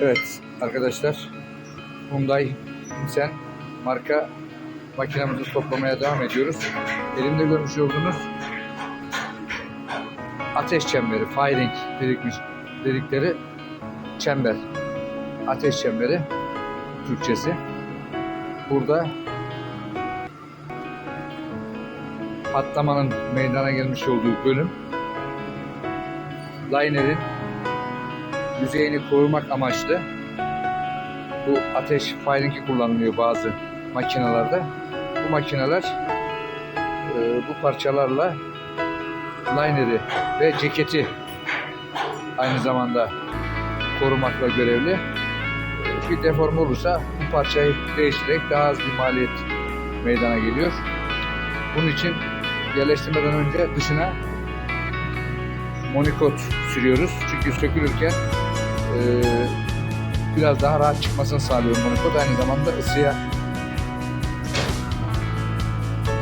Evet arkadaşlar Hyundai Sen marka makinemizi toplamaya devam ediyoruz. Elimde görmüş olduğunuz ateş çemberi, firing dedikmiş, dedikleri çember. Ateş çemberi Türkçesi. Burada patlamanın meydana gelmiş olduğu bölüm liner'in yüzeyini korumak amaçlı bu ateş firing'i kullanılıyor bazı makinelerde. Bu makineler e, bu parçalarla liner'i ve ceketi aynı zamanda korumakla görevli. E, Bir deform olursa bu parçayı değiştirerek daha az bir maliyet meydana geliyor. Bunun için yerleştirmeden önce dışına monikot sürüyoruz. Çünkü sökülürken e, biraz daha rahat çıkmasını sağlıyor monikot. Aynı zamanda ısıya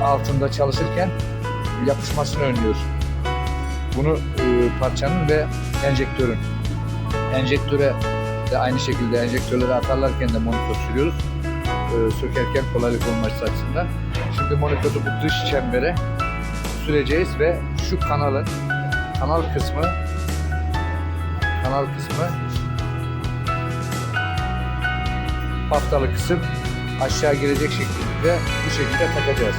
altında çalışırken yapışmasını önlüyor. Bunu e, parçanın ve enjektörün. Enjektöre de aynı şekilde enjektörleri atarlarken de monitör sürüyoruz. E, sökerken kolaylık olması açısından. Şimdi monitörü bu dış çembere süreceğiz ve şu kanalın kanal kısmı kanal kısmı haftalı kısım aşağı girecek şekilde bu şekilde takacağız.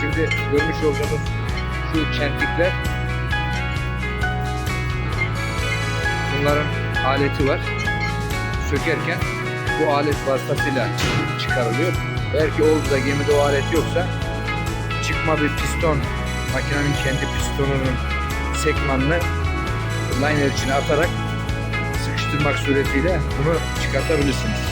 Şimdi görmüş olduğunuz şu çentikler bunların aleti var. Sökerken bu alet vasıtasıyla çıkarılıyor. Eğer ki oldu da gemide o alet yoksa çıkma bir piston makinenin kendi pistonunun sekmanını liner içine atarak sıkıştırmak suretiyle bunu çıkartabilirsiniz.